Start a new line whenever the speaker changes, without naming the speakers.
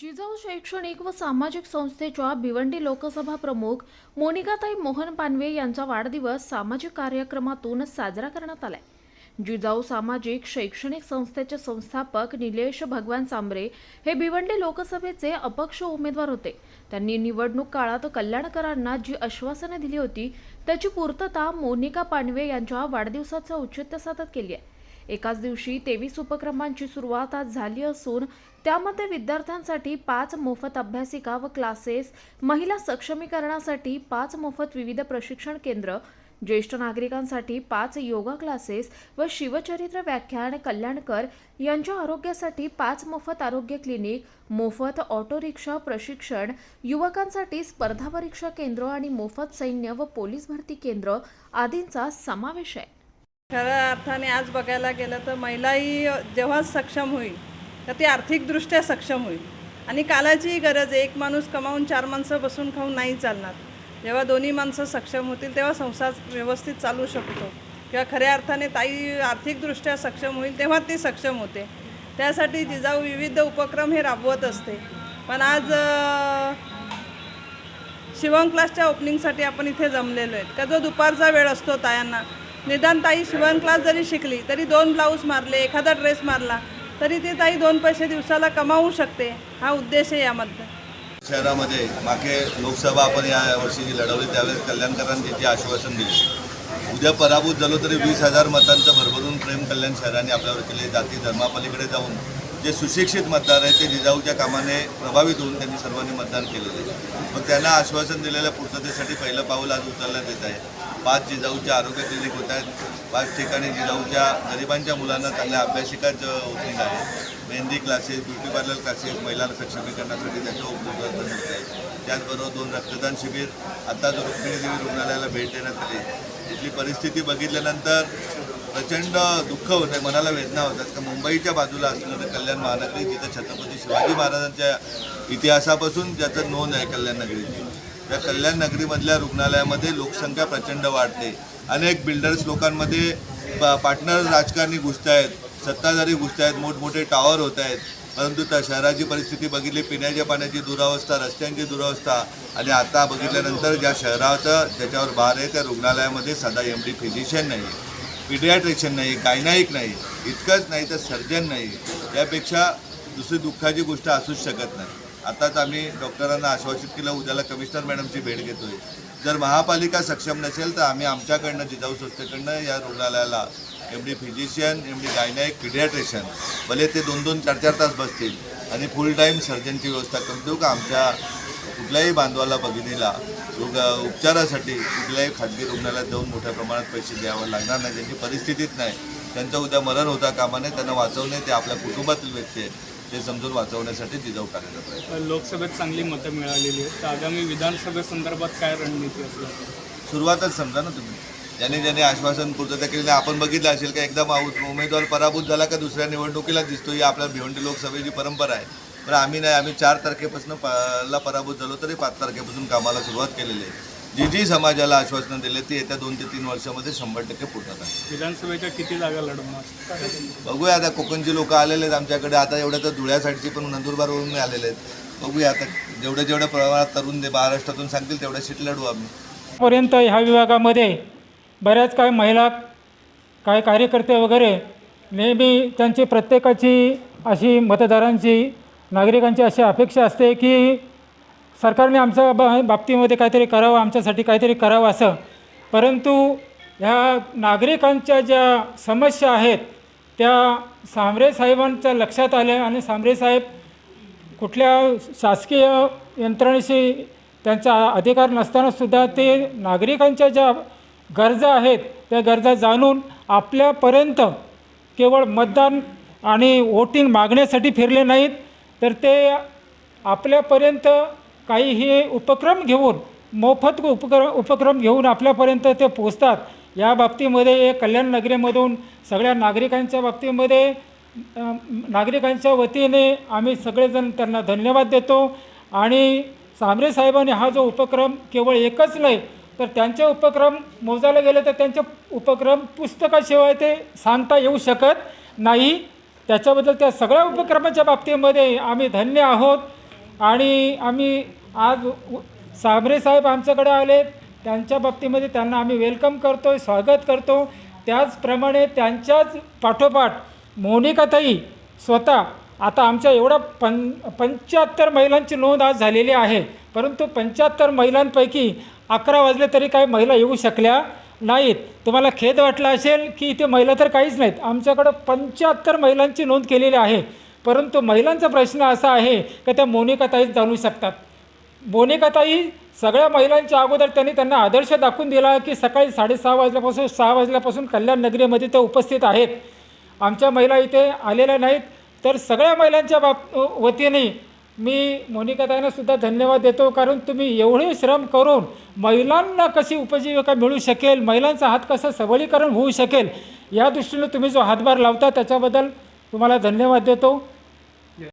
जिजाऊ शैक्षणिक व सामाजिक संस्थेच्या भिवंडी लोकसभा प्रमुख मोनिकाताई मोहन पानवे यांचा वाढदिवस सामाजिक कार्यक्रमातून साजरा करण्यात आलाय. जिजाऊ सामाजिक शैक्षणिक संस्थेचे संस्थापक निलेश भगवान सांबरे हे भिवंडी लोकसभेचे अपक्ष उमेदवार होते. त्यांनी निवडणूक काळात कल्याणकरांना जी आश्वासने दिली होती त्याची पूर्तता मोनिका पानवे यांच्या वाढदिवसाचं औचित्य साधत केली आहे. एकाच दिवशी तेवीस उपक्रमांची सुरुवात आज झाली असून त्यामध्ये विद्यार्थ्यांसाठी पाच मोफत अभ्यासिका व क्लासेस महिला सक्षमीकरणासाठी पाच मोफत विविध प्रशिक्षण केंद्र ज्येष्ठ नागरिकांसाठी पाच योगा क्लासेस व शिवचरित्र व्याख्यान कल्याणकर यांच्या आरोग्यासाठी पाच मोफत आरोग्य क्लिनिक मोफत ऑटो रिक्षा प्रशिक्षण युवकांसाठी स्पर्धा परीक्षा केंद्र आणि मोफत सैन्य व पोलीस भरती केंद्र आदींचा समावेश आहे.
खऱ्या अर्थाने आज बघायला गेलं तर महिलाही जेव्हा सक्षम होईल तर ती आर्थिकदृष्ट्या सक्षम होईल. आणि कालाचीही गरज आहे एक माणूस कमावून चार माणसं बसून खाऊन नाही चालणार. जेव्हा दोन्ही माणसं सक्षम होतील तेव्हा संसार व्यवस्थित चालू शकतो. किंवा खऱ्या अर्थाने ताई आर्थिकदृष्ट्या सक्षम होईल तेव्हा ती सक्षम होते. त्यासाठी जिजाऊ विविध उपक्रम हे राबवत असते. पण आज शिवम क्लासच्या ओपनिंगसाठी आपण इथे जमलेलो आहेत. का जो दुपारचा वेळ असतो तायांना. निदान ताई शिवण क्लास जरी शिकली तरी दोन ब्लाऊज मारले एखादा ड्रेस मारला तरी ती ताई दोन पैसे दिवसाला कमावू शकते. हा उद्देश आहे यामध्ये
शहरामध्ये मागे लोकसभा आपण या वर्षी जी लढवली त्यावेळेस कल्याणकरांनी जे आश्वासन दिले. उद्या पराभूत झालो तरी वीस हजार मतांचं भरभरून प्रेम कल्याण शहराने आपल्यावर केले. जाती धर्मापलीकडे जाऊन जे सुशिक्षित मतदार आहेत ते जिजाऊच्या कामाने प्रभावित होऊन त्यांनी सर्वांनी मतदान केलेलं आहे. मग त्यांना आश्वासन दिलेल्या पूर्ततेसाठी पहिलं पाऊल आज उचलण्यात येत आहे. पाच जिजाऊच्या आरोग्य क्लिनिक होत आहेत पाच ठिकाणी जिजाऊच्या गरिबांच्या मुलांना चांगल्या अभ्यासिकाचं ओपनिंग आहे mehndi classes beauty parlour classes महिलांना सक्षमीकरणासाठी त्याचं उपलब्ध होत आहे त्याचबरोबर दोन रक्तदान शिबिर आत्ताच रुक्मिणी देवी रुग्णालयाला भेट देण्यात आली इथली परिस्थिती बघितल्यानंतर प्रचंड दुःख होतं आहे मनाला वेदना होतात का मुंबईच्या बाजूला असलेलं कल्याण महानगरी जिथं छत्रपती शिवाजी महाराजांच्या इतिहासापासून ज्याचं नोंद आहे कल्याण नगरीची त्या कल्याण नगरीमधल्या रुग्णालयामध्ये लोकसंख्या प्रचंड वाढते. अनेक बिल्डर्स लोकांमध्ये पार्टनर राजकारणी घुसत आहेत सत्ताधारी घुसत आहेत मोठमोठे टावर होत आहेत. परंतु त्या शहराची परिस्थिती बघितली पिण्याच्या पाण्याची दुरावस्था रस्त्यांची दुरावस्था आणि आता बघितल्यानंतर ज्या शहराचं ज्याच्यावर भार आहे त्या रुग्णालयामध्ये सदा एम डी फिजिशियन नाही पिडियाट्रिशियन नाही गायनाईक नाही इतकंच नाही तर सर्जन नाही यापेक्षा दुसरी दुःखाची गोष्ट असूच शकत नाही. आताच आम्ही डॉक्टरांना आश्वासित केलं उद्याला कमिशनर मॅडमची भेट घेतोय. जर महापालिका सक्षम नसेल तर आम्ही आमच्याकडनं जिजाऊ संस्थेकडनं या रुग्णालयाला M D physician M D gynaec paediatrician भले ते दोन दोन चार चार तास बसतील आणि फुल टाईम सर्जनची व्यवस्था करून देऊ का आमच्या कुठल्याही बांधवाला भगिनीला रुग उपचारासाठी कुठल्याही खाजगी रुग्णालयात जाऊन मोठ्या प्रमाणात पैसे द्यावं लागणार नाही. त्यांची परिस्थितीच नाही त्यांचं उद्या मरण होता कामा नये त्यांना वाचवणे ते आपल्या कुटुंबातील व्यक्ती आहेत. ते समजून वाचवण्यासाठी जिजाऊ कार्यरत आहे
लोकसभेत चांगली मतं मिळालेली आहेत. तर आगामी विधानसभेसंदर्भात काय रणनीती असणार
सुरुवातच समजा ना तुम्ही. ज्याने ज्याने आश्वासन पूर्तता केलेली. आपण बघितलं असेल का एकदम आऊ- उमेदवार पराभूत झाला का दुसऱ्या निवडणुकीला दिसतो ही आपल्या भिवंडी लोकसभेची परंपरा आहे. पण आम्ही नाही आम्ही चार तारखेपासून ला पराभूत झालो तरी पाच तारखेपासून कामाला सुरुवात केलेली आहे. जी जी समाजाला आश्वासनं दिले ती येत्या दोन ते तीन वर्षामध्ये शंभर टक्के पूर्तता आहे
विधानसभेच्या किती जागा लढवणार?
बघूया आता कोकणची लोक आलेले आहेत आमच्याकडे. आता एवढ्या तर धुळ्या साईडची पण नंदुरबारवरून आलेले आहेत. बघूया आता जेवढ्या जेवढ्या प्रमाणात तरुण दे महाराष्ट्रातून सांगतील तेवढ्या सीट लढू आम्ही.
पर्यंत ह्या विभागामध्ये बऱ्याच काही महिला काही कार्यकर्ते वगैरे नेहमी त्यांची प्रत्येकाची अशी मतदारांची नागरिकांची अशी अपेक्षा असते की सरकारने आमच्या बा बाबतीमध्ये काहीतरी करावं आमच्यासाठी काहीतरी करावं असं. परंतु ह्या नागरिकांच्या ज्या समस्या आहेत त्या सांबरे साहेबांच्या लक्षात आल्या आणि सांबरे साहेब कुठल्या शासकीय यंत्रणेशी त्यांचा अधिकार नसतानासुद्धा ते नागरिकांच्या ज्या गरजा आहेत त्या गरजा जाणून आपल्यापर्यंत केवळ मतदान आणि वोटिंग मागण्यासाठी फिरले नाहीत तर ते आपल्यापर्यंत काही हे उपक्रम घेऊन मोफत उपक्रम उपक्रम घेऊन आपल्यापर्यंत ते पोचतात या बाबतीमध्ये कल्याण नगरीमधून सगळ्या नागरिकांच्या बाबतीमध्ये नागरिकांच्या वतीने आम्ही सगळेजण त्यांना धन्यवाद देतो. आणि सांबरे साहेबांनी हा जो उपक्रम केवळ एकच नाही तर त्यांचे उपक्रम मोजायला गेले तर त्यांचे उपक्रम पुस्तकाशिवाय ते सांगता येऊ शकत नाही. त्याच्याबद्दल त्या सगळ्या उपक्रमाच्या बाबतीमध्ये आम्ही धन्य आहोत. आणि आम्ही आज उ- साबरे साहेब आमच्याकडे आले त्यांच्या बाबतीमध्ये त्यांना आम्ही वेलकम करतो स्वागत करतो. त्याचप्रमाणे त्यांच्याच पाठोपाठ मोनिकाताई स्वतः आता आमच्या एवढा पं पंच्याहत्तर महिलांची नोंद आज झालेली आहे. परंतु पंच्याहत्तर महिलांपैकी अकरा वाजले तरी काही महिला येऊ शकल्या नाहीत. तुम्हाला खेद वाटला असेल की इथे महिला तर काहीच नाहीत. आमच्याकडं पंच्याहत्तर महिलांची नोंद केलेली आहे. परंतु महिलांचा प्रश्न असा आहे की त्या मोनिकाताईच जाणू शकतात. बोनिकाताई सगळ्या महिलांच्या अगोदर त्यांनी त्यांना आदर्श दाखवून दिला की सकाळी साडेसहा वाजल्यापासून सहा वाजल्यापासून कल्याण नगरीमध्ये त्या उपस्थित आहेत. आमच्या महिला इथे आलेल्या नाहीत. तर सगळ्या महिलांच्या बाब वतीने मी मोनिकाताईंना सुद्धा धन्यवाद देतो. कारण तुम्ही एवढे श्रम करून महिलांना कशी उपजीविका मिळू शकेल महिलांचा हात कसं सबलीकरण होऊ शकेल या दृष्टीने तुम्ही जो हातभार लावता त्याच्याबद्दल तुम्हाला धन्यवाद देतो.